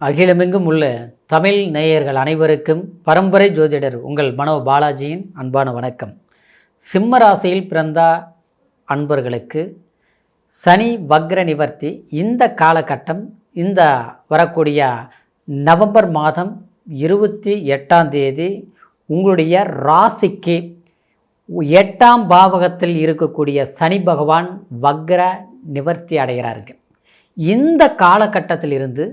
அகிலமெங்கும் உள்ள தமிழ் நேயர்கள் அனைவருக்கும் பரம்பரை ஜோதிடர் உங்கள் மனோ பாலாஜியின் அன்பான வணக்கம். சிம்ம ராசியில் பிறந்த அன்பர்களுக்கு சனி வக்ர நிவர்த்தி இந்த காலகட்டம் இந்த வரக்கூடிய நவம்பர் மாதம் இருபத்தி எட்டாம் தேதி உங்களுடைய ராசிக்கு எட்டாம் பாவகத்தில் இருக்கக்கூடிய சனி பகவான் வக்ர நிவர்த்தி அடைகிறார்கள். இந்த காலகட்டத்திலிருந்து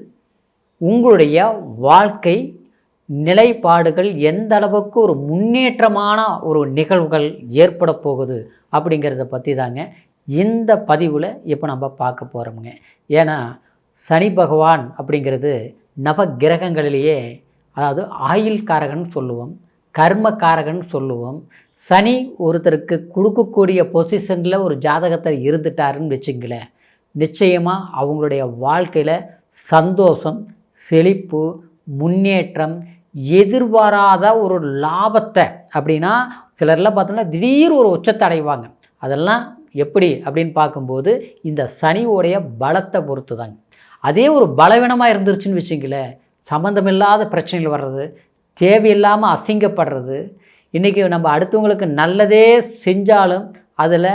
உங்களுடைய வாழ்க்கை நிலைப்பாடுகள் எந்த அளவுக்கு ஒரு முன்னேற்றமான ஒரு நிகழ்வுகள் ஏற்பட போகுது அப்படிங்கிறத பற்றி தாங்க இந்த பதிவில் இப்போ நம்ம பார்க்க போகிறோமுங்க ஏன்னா சனி பகவான் அப்படிங்கிறது நவ கிரகங்களிலேயே அதாவது ஆயில் காரகன் சொல்லுவோம் கர்மக்காரகன் சொல்லுவோம். சனி ஒருத்தருக்கு கொடுக்கக்கூடிய பொசிஷனில் ஒரு ஜாதகத்தை இருந்துட்டாருன்னு வச்சுங்களேன் நிச்சயமாக அவங்களுடைய வாழ்க்கையில் சந்தோஷம் செழிப்பு முன்னேற்றம் எதிர்பாராத ஒரு லாபத்தை. அப்படின்னா சிலர்லாம் பார்த்தோம்னா திடீர் ஒரு உச்சத்தை அடைவாங்க. அதெல்லாம் எப்படி அப்படின்னு பார்க்கும்போது இந்த சனியோடைய பலத்தை பொறுத்து தாங்க அதே ஒரு பலவீனமாக இருந்துருச்சுன்னு வச்சுங்களேன் சம்மந்தமில்லாத பிரச்சனைகள் வர்றது தேவையில்லாமல் அசிங்கப்படுறது இன்றைக்கி நம்ம அடுத்தவங்களுக்கு நல்லதே செஞ்சாலும் அதில்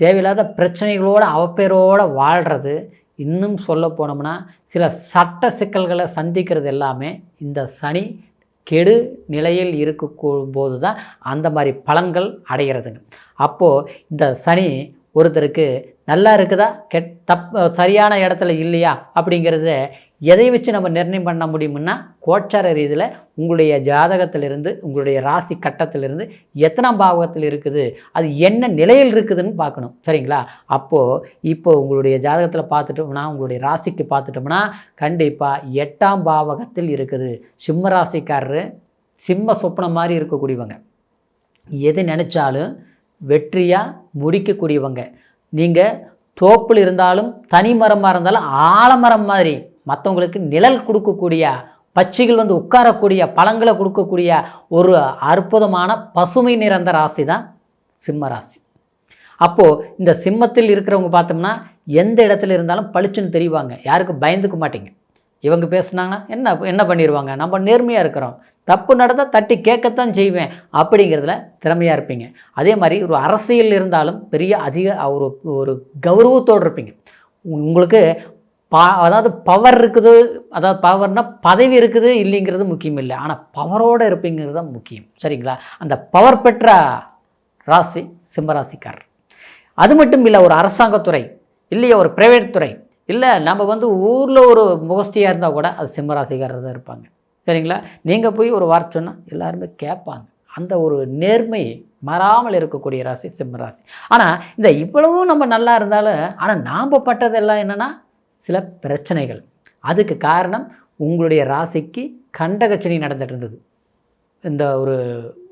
தேவையில்லாத பிரச்சனைகளோடு அவப்பேரோடு வாழ்கிறது இன்னும் சொல்ல போனோம்னா சில சட்ட சிக்கல்களை சந்திக்கிறது எல்லாமே இந்த சனி கெடு நிலையில் இருக்கும் போது தான் அந்த மாதிரி பலன்கள் அடைகிறதுங்க. அப்போது இந்த சனி ஒருத்தருக்கு நல்லா இருக்குதா? கெட் தப் சரியான இடத்துல இல்லையா? அப்படிங்கிறத எதை வச்சு நம்ம நிர்ணயம் பண்ண முடியும்னா கோச்சார ரீதியில் உங்களுடைய ஜாதகத்திலிருந்து உங்களுடைய ராசி கட்டத்திலிருந்து எத்தனாம் பாவகத்தில் இருக்குது அது என்ன நிலையில் இருக்குதுன்னு பார்க்கணும். சரிங்களா? அப்போது இப்போ உங்களுடைய ஜாதகத்தில் பார்த்துட்டோம்னா உங்களுடைய ராசிக்கு பார்த்துட்டோம்னா கண்டிப்பாக எட்டாம் பாவகத்தில் இருக்குது. சிம்ம ராசிக்காரரு சிம்ம சொப்பனம் மாதிரி இருக்கக்கூடியவங்க. எது நினச்சாலும் வெற்றியாக முடிக்கக்கூடியவங்க. நீங்கள் தோப்பில் இருந்தாலும் தனி மரமாக இருந்தாலும் ஆலமரம் மாதிரி மற்றவங்களுக்கு நிழல் கொடுக்கக்கூடிய பட்சிகள் வந்து உட்காரக்கூடிய பழங்களை கொடுக்கக்கூடிய ஒரு அற்புதமான பசுமை நிறந்த ராசி தான் சிம்ம ராசி. அப்போது இந்த சிம்மத்தில் இருக்கிறவங்க பார்த்தோம்னா எந்த இடத்துல இருந்தாலும் பளிச்சுன்னு தெரிவாங்க. யாருக்கும் பயந்துக்க மாட்டீங்க. இவங்க பேசுனாங்கன்னா என்ன என்ன பண்ணிடுவாங்க நம்ம நேர்மையாக இருக்கிறோம். தப்பு நடந்தால் தட்டி கேட்கத்தான் செய்வேன் அப்படிங்கிறதுல திறமையாக இருப்பீங்க. அதே மாதிரி ஒரு அரசியல் இருந்தாலும் பெரிய அதிக ஒரு ஒரு கௌரவத்தோடு இருப்பீங்க. உங்களுக்கு பா அதாவது பவர் இருக்குது அதாவது பவர்னால் பதவி இருக்குது இல்லைங்கிறது முக்கியம் இல்லை ஆனால் பவரோடு இருப்பீங்கிறது தான் முக்கியம். சரிங்களா? அந்த பவர் பெற்ற ராசி சிம்மராசிக்காரர். அது மட்டும் இல்லை ஒரு அரசாங்கத்துறை இல்லையா ஒரு ப்ரைவேட் துறை. இல்லை நம்ம வந்து ஊரில் ஒரு முகஸ்தியாக இருந்தால் கூட அது சிம்மராசிக்காரர் தான் இருப்பாங்க. சரிங்களா? நீங்கள் போய் ஒரு வார்த்தை சொன்னால் எல்லாருமே கேட்பாங்க. அந்த ஒரு நேர்மை மறாமல் இருக்கக்கூடிய ராசி சிம்மராசி. ஆனால் இந்த இவ்வளவும் நம்ம நல்லா இருந்தாலும் ஆனால் நாம் பட்டதெல்லாம் என்னென்னா சில பிரச்சனைகள். அதுக்கு காரணம் உங்களுடைய ராசிக்கு கண்டகச்சனி நடந்துட்டு இருந்தது இந்த ஒரு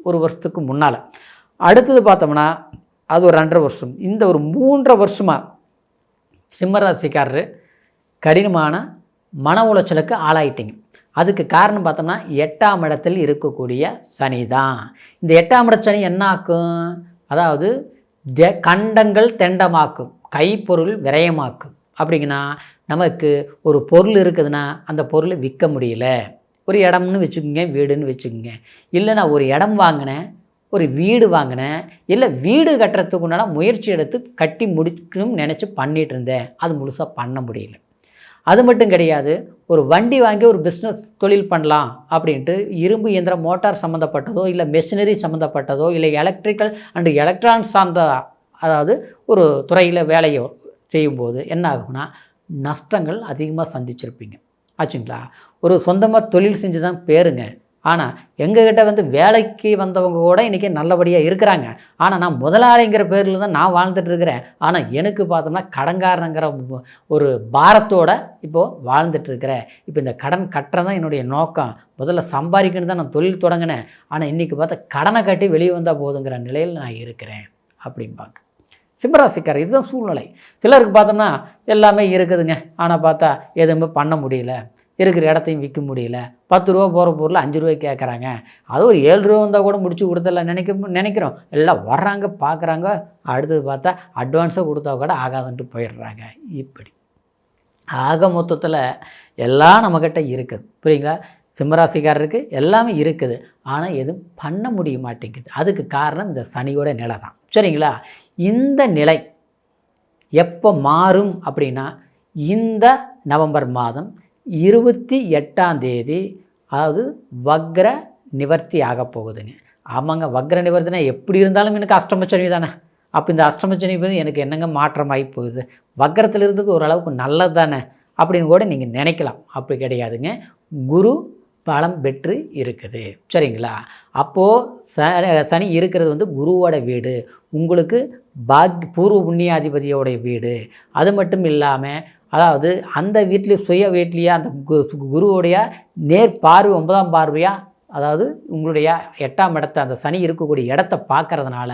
ஒரு வருஷத்துக்கு முன்னால். அடுத்தது பார்த்தோம்னா அது ஒரு ரெண்டரை வருஷம். இந்த ஒரு மூன்றரை வருஷமாக சிம்மராசிக்காரர் கடினமான மன உளைச்சலுக்கு ஆளாயிட்டீங்க. அதுக்கு காரணம் பார்த்தோம்னா எட்டாம் இடத்தில் இருக்கக்கூடிய சனி தான் இந்த எட்டாம் இட சனி என்ன ஆக்கும்? அதாவது கண்டங்கள் தெண்டமாக்கும். கைப்பொருள் விரயமாக்கும். அப்படிங்கன்னா நமக்கு ஒரு பொருள் இருக்குதுன்னா அந்த பொருளை விற்க முடியல. ஒரு இடம்னு வச்சுக்கோங்க வீடுன்னு வச்சுக்கோங்க. இல்லை நான் ஒரு இடம் வாங்கினேன் ஒரு வீடு வாங்கினேன் இல்லை வீடு கட்டுறதுக்கு உண்டான முயற்சி எடுத்து கட்டி முடிக்கணும்னு நினச்சி பண்ணிகிட்டு இருந்தேன். அது முழுசாக பண்ண முடியல. அது மட்டும் கிடையாது ஒரு வண்டி வாங்கி ஒரு பிஸ்னஸ் தொழில் பண்ணலாம் அப்படின்ட்டு இரும்பு இயந்திரம் மோட்டார் சம்மந்தப்பட்டதோ இல்லை மெஷினரி சம்மந்தப்பட்டதோ இல்லை எலக்ட்ரிக்கல் அண்டு எலக்ட்ரானிக்ஸ் சார்ந்த அதாவது ஒரு துறையில் வேலையோ செய்யும்போது என்ன ஆகும்னா நஷ்டங்கள் அதிகமாக சந்திச்சிருப்பீங்க. ஆச்சுங்களா? ஒரு சொந்தமாக தொழில் செஞ்சு தான் பேருங்க. ஆனால் எங்ககிட்ட வந்து வேலைக்கு வந்தவங்க கூட இன்றைக்கி நல்லபடியாக இருக்கிறாங்க. ஆனால் நான் முதலாளிங்கிற பேரில் தான் நான் வாழ்ந்துட்டு இருக்கிறேன். ஆனால் எனக்கு பார்த்தோம்னா கடன்காரனுங்கிற ஒரு பாரத்தோடு இப்போது வாழ்ந்துட்டு இருக்கிறேன். இப்போ இந்த கடன் கட்டுறது தான் என்னுடைய நோக்கம். முதல்ல சம்பாதிக்கணும் தான் நான் தொழில் தொடங்கினேன். ஆனால் இன்றைக்கி பார்த்தா கடனை கட்டி வெளியே வந்தால் போதுங்கிற நிலையில் நான் இருக்கிறேன். அப்படிம்பாங்க. சிம்மராசிக்காரர் இதுதான் சூழ்நிலை. சிலருக்கு பார்த்தோம்னா எல்லாமே இருக்குதுங்க. ஆனால் பார்த்தா எதுவுமே பண்ண முடியல. இருக்கிற இடத்தையும் விற்க முடியல. பத்து ரூபா போகிற பொருள் அஞ்சு ரூபாய் கேட்குறாங்க. அது ஒரு ஏழு ரூபா வந்தால் கூட முடிச்சு கொடுத்துடலாம் நினைக்க நினைக்கிறோம். எல்லாம் வர்றாங்க பார்க்குறாங்க அடுத்தது பார்த்தா அட்வான்ஸாக கொடுத்தா கூட ஆகாதுன்ட்டு போயிடுறாங்க. இப்படி. ஆக மொத்தத்தில் எல்லாம் நம்மக்கிட்ட இருக்குது. புரியுங்களா? சிம்மராசிக்காரருக்கு எல்லாமே இருக்குது. ஆனால் எதுவும் பண்ண முடிய மாட்டேங்குது. அதுக்கு காரணம் இந்த சனியோட நிலை தான் சரிங்களா? இந்த நிலை எப்போ மாறும் அப்படின்னா இந்த நவம்பர் மாதம் இருபத்தி எட்டாம் தேதி அதாவது வக்ர நிவர்த்தி ஆக போகுதுங்க. ஆமாங்க வக்ர நிவர்த்தினா எப்படி இருந்தாலும் எனக்கு அஷ்டமச்சனி தானே. அப்போ இந்த அஷ்டமச்சனி வந்து எனக்கு என்னங்க மாற்றமாகி போகுது? வக்ரத்தில் இருந்தது ஓரளவுக்கு நல்லது தானே அப்படின்னு கூட நீங்கள் நினைக்கலாம். அப்படி கிடையாதுங்க. குரு பலம் பெற்று இருக்குது. சரிங்களா? அப்போது ச சனி இருக்கிறது வந்து குருவோட வீடு. உங்களுக்கு பாக் பூர்வ புண்ணியாதிபதியோடைய வீடு. அது மட்டும் இல்லாமல் அதாவது அந்த வீட்லேயே சுய வீட்லேயே அந்த கு குருவுடைய நேர் பார்வை ஒன்பதாம் பார்வையாக அதாவது உங்களுடைய எட்டாம் இடத்த அந்த சனி இருக்கக்கூடிய இடத்த பார்க்குறதுனால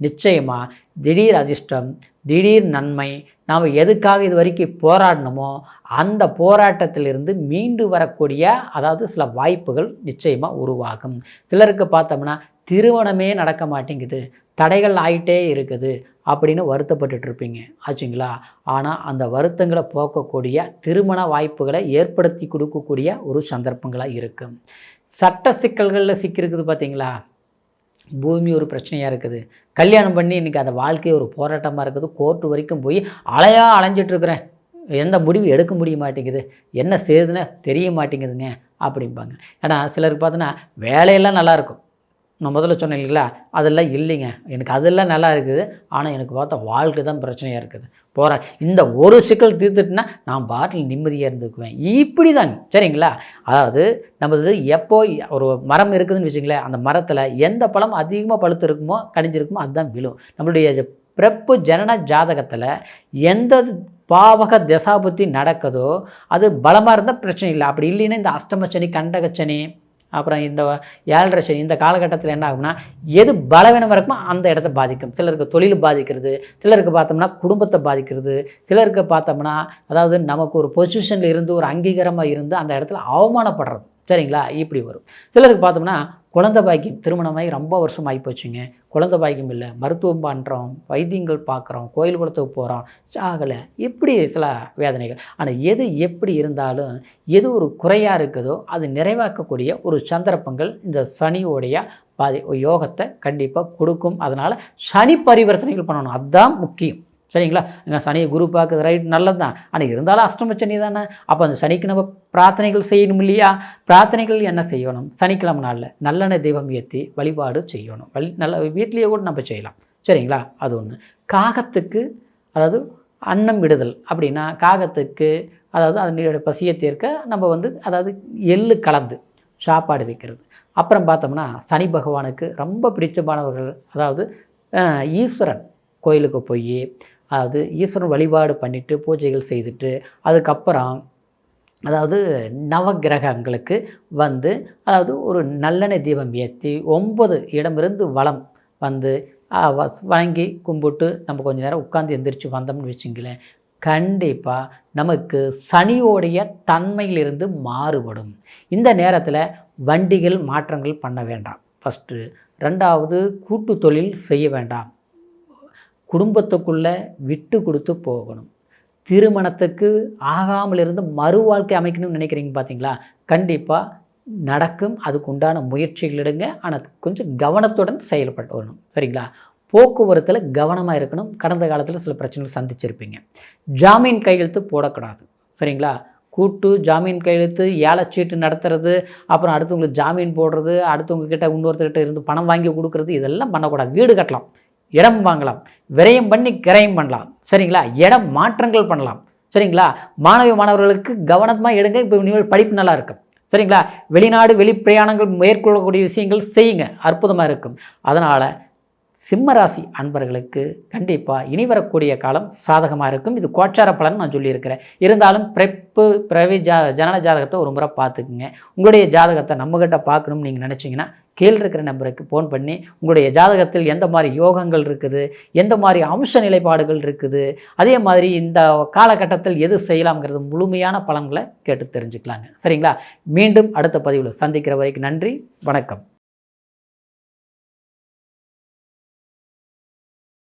நிச்சயமாக திடீர் அதிர்ஷ்டம் திடீர் நன்மை நாம் எதுக்காக இது வரைக்கும் போராடணுமோ அந்த போராட்டத்திலிருந்து மீண்டு வரக்கூடிய அதாவது சில வாய்ப்புகள் நிச்சயமாக உருவாகும். சிலருக்கு பார்த்தோம்னா திருமணமே நடக்க மாட்டேங்குது தடைகள் ஆகிட்டே இருக்குது அப்படின்னு வருத்தப்பட்டுட்டு இருப்பீங்க ஆச்சுங்களா? ஆனால் அந்த வருத்தங்களை போக்கக்கூடிய திருமண வாய்ப்புகளை ஏற்படுத்தி கொடுக்கக்கூடிய ஒரு சந்தர்ப்பங்களாக இருக்கும். சட்ட சிக்கல்களில் சிக்கியிருக்குது பார்த்தீங்களா? பூமி ஒரு பிரச்சனையாக இருக்குது. கல்யாணம் பண்ணி இன்றைக்கி அந்த வாழ்க்கை ஒரு போராட்டமாக இருக்குது. கோர்ட்டு வரைக்கும் போய் அலையாக அலைஞ்சிட்ருக்குறேன் எந்த முடிவு எடுக்க முடிய மாட்டேங்குது. என்ன செய்யுதுன்னு தெரிய மாட்டேங்குதுங்க அப்படிம்பாங்க. ஏன்னா சிலருக்கு பார்த்தோன்னா வேலையெல்லாம் நல்லாயிருக்கும் நான் முதல்ல சொன்னேன் இல்லைங்களா? அதெல்லாம் இல்லைங்க. எனக்கு அதெல்லாம் நல்லா இருக்குது. ஆனால் எனக்கு பார்த்தா வாழ்க்கை தான் பிரச்சனையாக இருக்குது. போகிறேன் இந்த ஒரு சிக்கல் தீர்த்துட்டுனா நான் பாட்டில் நிம்மதியாக இருந்துக்குவேன். இப்படி தான் சரிங்களா? அதாவது நமது எப்போ ஒரு மரம் இருக்குதுன்னு வச்சுங்களேன் அந்த மரத்தில் எந்த பழம் அதிகமாக பழுத்து இருக்குமோ கடிஞ்சிருக்குமோ அதுதான் விழும். நம்மளுடைய பிறப்பு ஜனன ஜாதகத்தில் எந்த பாவக தசாபுத்தி நடக்குதோ அது பலமாக இருந்தால் பிரச்சனை இல்லை. அப்படி இல்லைன்னா இந்த அஷ்டமச்சனி கண்டகச்சனி அப்புறம் இந்த ஏழரை சனி இந்த காலகட்டத்தில் என்ன ஆகும்னா எது பலவீனம் இருக்குமோ அந்த இடத்த பாதிக்கும். சிலருக்கு தொழில் பாதிக்கிறது சிலருக்கு பார்த்தோம்னா குடும்பத்தை பாதிக்கிறது சிலருக்கு பார்த்தோம்னா அதாவது நமக்கு ஒரு பொசிஷனில் இருந்து ஒரு அங்கீகாரமாக இருந்து அந்த இடத்துல அவமானப்படுறது. சரிங்களா? இப்படி வரும். சிலருக்கு பார்த்தோம்னா குழந்தை பாக்கியம் திருமணமாகி ரொம்ப வருஷம் ஆகி போச்சுங்க. குழந்தை பாக்கியம் இல்லை. மருத்துவம் பண்ணுறோம் வைத்தியங்கள் பார்க்குறோம் கோயில் குளத்துக்கு போகிறோம் ஆகலை. இப்படி சில வேதனைகள். ஆனால் எது எப்படி இருந்தாலும் எது ஒரு குறையாக இருக்குதோ அது நிறைவாக்கக்கூடிய ஒரு சந்தர்ப்பங்கள் இந்த சனியோடைய பாதி யோகத்தை கண்டிப்பாக கொடுக்கும். அதனால் சனி பரிவர்த்தனைகள் பண்ணணும். அதுதான் முக்கியம். சரிங்களா? இங்கே சனியை குரு பார்க்குறது ரைட் நல்லது தான் ஆனால் இருந்தாலும் அஷ்டம சனி தானே. அப்போ அந்த சனிக்கு நம்ம பிரார்த்தனைகள் செய்யணும் இல்லையா? பிரார்த்தனைகள் என்ன செய்யணும்? சனிக்கிழமை நாளில் நல்லெண்ணெய் தெய்வம் ஏற்றி வழிபாடு செய்யணும். வழி நல்ல வீட்லேயே கூட நம்ம செய்யலாம். சரிங்களா? அது ஒன்று காகத்துக்கு அதாவது அன்னம் விடுதல் அப்படின்னா காகத்துக்கு அதாவது அதனுடைய பசியை தீர்க்க நம்ம வந்து அதாவது எள்ளு கலந்து சாப்பாடு வைக்கிறது. அப்புறம் பார்த்தோம்னா சனி பகவானுக்கு ரொம்ப பிடிச்சமானவர்கள் அதாவது ஈஸ்வரன் கோயிலுக்கு போய் அதாவது ஈஸ்வரன் வழிபாடு பண்ணிவிட்டு பூஜைகள் செய்துட்டு அதுக்கப்புறம் அதாவது நவகிரகங்களுக்கு வந்து அதாவது ஒரு நல்லெண்ணெய் தீபம் ஏற்றி ஒம்பது இடமிருந்து வளம் வந்து வணங்கி கும்பிட்டு நம்ம கொஞ்சம் நேரம் உட்காந்து எந்திரிச்சு வந்தோம்னு வச்சுங்களேன் கண்டிப்பாக நமக்கு சனியோடைய தன்மையிலிருந்து மாறுபடும். இந்த நேரத்தில் வண்டிகள் மாற்றங்கள் பண்ண வேண்டாம். ஃபஸ்ட்டு ரெண்டாவது கூட்டு தொழில் செய்ய வேண்டாம். குடும்பத்துக்குள்ளே விட்டு கொடுத்து போகணும். திருமணத்துக்கு ஆகாமல் இருந்து மறு வாழ்க்கை அமைக்கணும்னு நினைக்கிறீங்க பார்த்தீங்களா கண்டிப்பாக நடக்கும். அதுக்கு உண்டான முயற்சிகள் எடுங்க. ஆனால் கொஞ்சம் கவனத்துடன் செயல்பட்டு வரணும் சரிங்களா? போக்குவரத்தில் கவனமாக இருக்கணும். கடந்த காலத்தில் சில பிரச்சனைகள் சந்திச்சிருப்பீங்க. ஜாமீன் கையெழுத்து போடக்கூடாது. சரிங்களா? கூட்டு ஜாமீன் கையெழுத்து ஏலச்சீட்டு நடத்துறது அப்புறம் அடுத்தவங்களுக்கு ஜாமீன் போடுறது அடுத்தவங்க கிட்ட இன்னொருத்தர்கிட்ட இருந்து பணம் வாங்கி கொடுக்குறது இதெல்லாம் பண்ணக்கூடாது. வீடு கட்டலாம். இடம் வாங்கலாம். விரயம் பண்ணி கிரயம் பண்ணலாம். சரிங்களா? இடம் மாற்றங்கள் பண்ணலாம். சரிங்களா? மாணவி மாணவர்களுக்கு கவனமாக எடுங்க. இப்போ நீங்கள் படிப்பு நல்லா இருக்கும். சரிங்களா? வெளிநாடு வெளிப்பிரயாணங்கள் மேற்கொள்ளக்கூடிய விஷயங்கள் செய்யுங்க. அற்புதமாக இருக்கும். அதனால் சிம்மராசி அன்பர்களுக்கு கண்டிப்பாக இனி வரக்கூடிய காலம் சாதகமாக இருக்கும். இது கோச்சார பலன் நான் சொல்லியிருக்கிறேன். இருந்தாலும் பிறப்பு பிறவி ஜா ஜனன ஜாதகத்தை ஒரு முறை பார்த்துக்குங்க. உங்களுடைய ஜாதகத்தை நம்மக்கிட்ட பார்க்கணும்னு நீங்கள் நினச்சிங்கன்னா கீழே இருக்கிற நம்பருக்கு ஃபோன் பண்ணி உங்களுடைய ஜாதகத்தில் எந்த மாதிரி யோகங்கள் இருக்குது எந்த மாதிரி அம்ச நிலைப்பாடுகள் இருக்குது அதே மாதிரி இந்த காலகட்டத்தில் எது செய்யலாம்ங்கிறது முழுமையான பலன்களை கேட்டு தெரிஞ்சுக்கலாங்க. சரிங்களா? மீண்டும் அடுத்த பதிவில் சந்திக்கிற வரைக்கும் நன்றி வணக்கம்.